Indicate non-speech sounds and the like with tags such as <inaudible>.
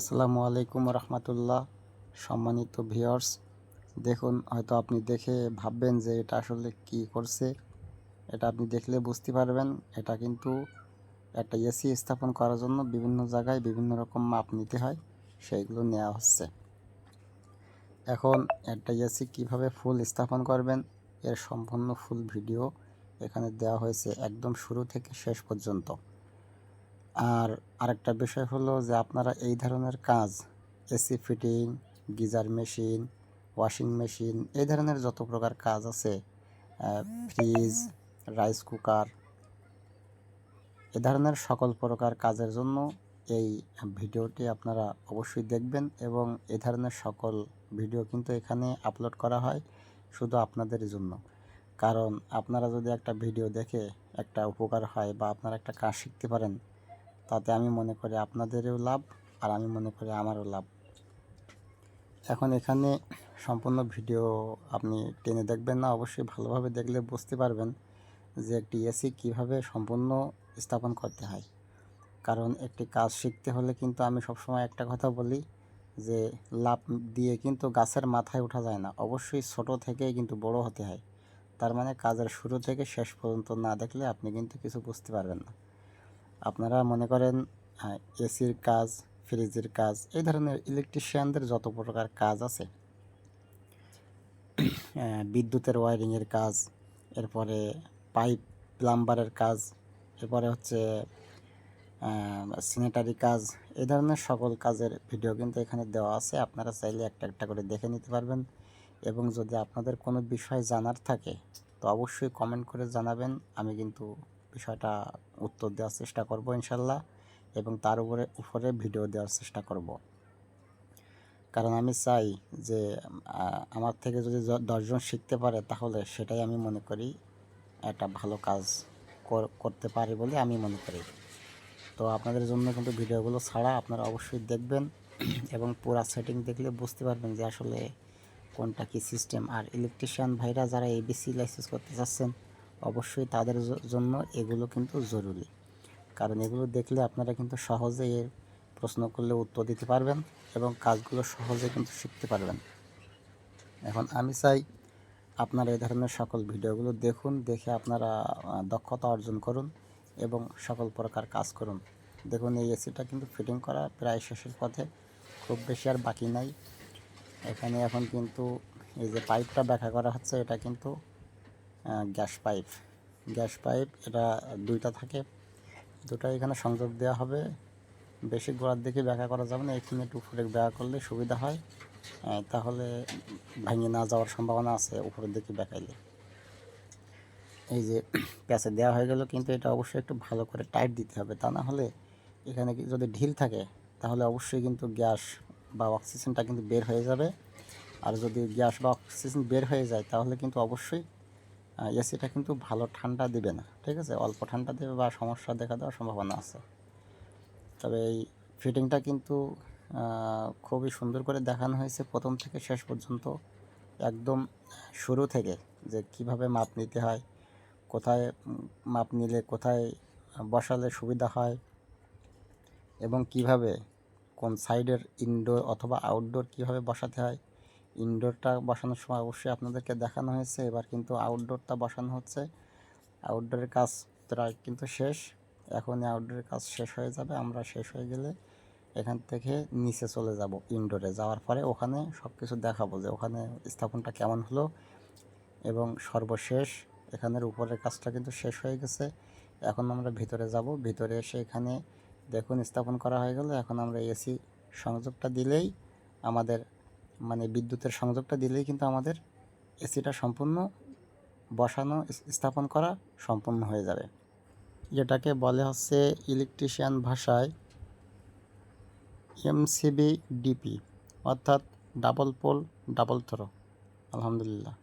আসসালামু আলাইকুম রহমতুল্লাহ। সম্মানিত ভিওর্স দেখুন, হয়তো আপনি দেখে ভাববেন যে এটা আসলে কি করছে। এটা আপনি দেখলে বুঝতে পারবেন, এটা কিন্তু একটা এসি স্থাপন করার জন্য বিভিন্ন জায়গায় বিভিন্ন রকম মাপ নিতে হয়, সেইগুলো নেওয়া হচ্ছে। এখন একটা এসি কীভাবে ফুল স্থাপন করবেন, এর সম্পূর্ণ ফুল ভিডিও এখানে দেওয়া হয়েছে একদম শুরু থেকে শেষ পর্যন্ত। আর আরেকটা বিষয় হলো যে আপনারা এই ধরনের কাজ, AC fitting, geyser machine, washing machine, এই ধরনের যত প্রকার কাজ আছে ফ্রিজ, রাইস কুকার, এ ধরনের সকল প্রকার কাজের জন্য এই ভিডিওটি আপনারা অবশ্যই দেখবেন এবং এ ধরনের সকল ভিডিও কিন্তু এখানে আপলোড করা হয় শুধু আপনাদের জন্য। কারণ আপনারা যদি একটা ভিডিও দেখে একটা উপকার হয় বা আপনারা একটা কাজ শিখতে পারেন তাতে আমি মনে করি আপনাদেরও লাভ আর আমি মনে করি আমারও লাভ। এখন এখানে সম্পূর্ণ ভিডিও আপনি টেনে দেখবেন না, অবশ্যই ভালোভাবে দেখলে বুঝতে পারবেন যে একটি এসি কীভাবে সম্পূর্ণ স্থাপন করতে হয়। কারণ একটি কাজ শিখতে হলে কিন্তু আমি সবসময় একটা কথা বলি যে লাভ দিয়ে কিন্তু গাছের মাথায় ওঠা যায় না, অবশ্যই ছোট থেকে কিন্তু বড় হতে হয়। তার মানে কাজের শুরু থেকে শেষ পর্যন্ত না দেখলে আপনি কিন্তু কিছু বুঝতে পারবেন না। আপনারা মনে করেন এসির কাজ, ফ্রিজের কাজ, এই ধরনের ইলেকট্রিশিয়ানদের যত প্রকার কাজ আছে বিদ্যুতের ওয়ারিংয়ের কাজ, এরপরে পাইপ প্লাম্বারের কাজ, এরপরে হচ্ছে সিনেটারি কাজ, এই ধরনের সকল কাজের ভিডিও কিন্তু এখানে দেওয়া আছে। আপনারা চাইলে একটা একটা করে দেখে নিতে পারবেন। এবং যদি আপনাদের কোনো বিষয় জানার থাকে, তো অবশ্যই কমেন্ট করে জানাবেন। আমি কিন্তু বিষয়টা উত্তর দেওয়ার চেষ্টা করব ইনশাল্লাহ এবং তার উপরে উপরে ভিডিও দেওয়ার চেষ্টা করব। কারণ আমি চাই যে আমার থেকে যদি দশজন শিখতে পারে তাহলে সেটাই আমি মনে করি একটা ভালো কাজ করতে পারি বলে আমি মনে করি। তো আপনাদের জন্য কিন্তু ভিডিওগুলো ছাড়া আপনারা অবশ্যই দেখবেন <clears throat> এবং পুরা সেটিং দেখলে বুঝতে পারবেন যে আসলে কোনটা কি সিস্টেম আর ইলেকট্রিশিয়ান ভাইরা যারা এবিসি লাইসেন্স করতে চাচ্ছেন অবশ্যই তাদের জন্য এগুলো কিন্তু জরুরি। কারণ এগুলো দেখলে আপনারা কিন্তু সহজে এর প্রশ্ন করলে উত্তর দিতে পারবেন এবং কাজগুলো সহজে কিন্তু শিখতে পারবেন। এখন আমি চাই আপনারা এই ধরনের সকল ভিডিওগুলো দেখুন, দেখে আপনারা দক্ষতা অর্জন করুন এবং সকল প্রকার কাজ করুন। দেখুন, এই এসিটা কিন্তু ফিটিং করা প্রায় শেষের পথে, খুব বেশি আর বাকি নাই। এখানে এখন কিন্তু এই যে পাইপটা ব্যাখ্যা করা হচ্ছে, এটা কিন্তু গ্যাস পাইপ। গ্যাস পাইপ, এটা দুইটা থাকে। দুটা এখানে সংযোগ দেওয়া হবে। বেশি গোড়ার দিকে ব্যাখ্যা করা যাবে না। এখানে একটু উপরে ব্যাখ্যা করলে সুবিধা হয়। তাহলে ভেঙে না যাওয়ার সম্ভাবনা আছে উপরের দিকে ব্যাখ্যাইলে। এই যে প্যাঁচে দেওয়া হয়ে গেল, কিন্তু এটা অবশ্যই একটু ভালো করে টাইট দিতে হবে। তা না হলে এখানে যদি ঢিল থাকে, তাহলে অবশ্যই কিন্তু গ্যাস বা অক্সিজেনটা কিন্তু বের হয়ে যাবে। আর যদি গ্যাস বা অক্সিজেন বের হয়ে যায়, তাহলে কিন্তু অবশ্যই এসিটা কিন্তু ভালো ঠান্ডা দেবে না, ঠিক আছে? অল্প ঠান্ডা দেবে বা সমস্যা দেখা দেওয়ার সম্ভাবনা আছে। তবে এই ফিটিংটা কিন্তু খুবই সুন্দর করে দেখানো হয়েছে প্রথম থেকে শেষ পর্যন্ত, একদম শুরু থেকে, যে কীভাবে মাপ নিতে হয়, কোথায় মাপ নিলে কোথায় বসালে সুবিধা হয়, এবং কীভাবে কোন সাইডের ইনডোর অথবা আউটডোর কীভাবে বসাতে হয় ইনডোরটা বসানোর সময় অবশ্যই আপনাদেরকে দেখানো হয়েছে। এবার কিন্তু আউটডোরটা বসানো হচ্ছে। আউটডোরের কাজ প্রায় কিন্তু শেষ। এখনই আউটডোরের কাজ শেষ হয়ে যাবে। আমরা শেষ হয়ে গেলে এখান থেকে নিচে চলে যাব ইনডোরে যাওয়ার পরে ওখানে সব কিছু দেখাবো যে ওখানে স্থাপনটা কেমন হলো এবং সর্বশেষ এখানের উপরের কাজটা কিন্তু শেষ হয়ে গেছে। এখন আমরা ভিতরে যাব। ভিতরে এসে এখানে দেখুন স্থাপন করা হয়ে গেল। এখন আমরা এসি সংযোগটা দিলেই আমাদের মানে বিদ্যুতের সংযোগটা দিলেই কিন্তু আমাদের এসিটা সম্পূর্ণ বসানো স্থাপন করা সম্পূর্ণ হয়ে যাবে। যেটাকে বলে হচ্ছে ইলেকট্রিশিয়ান ভাষায় এমসিবি ডিপি, অর্থাৎ ডাবল পোল, ডাবল থ্রো। আলহামদুলিল্লাহ।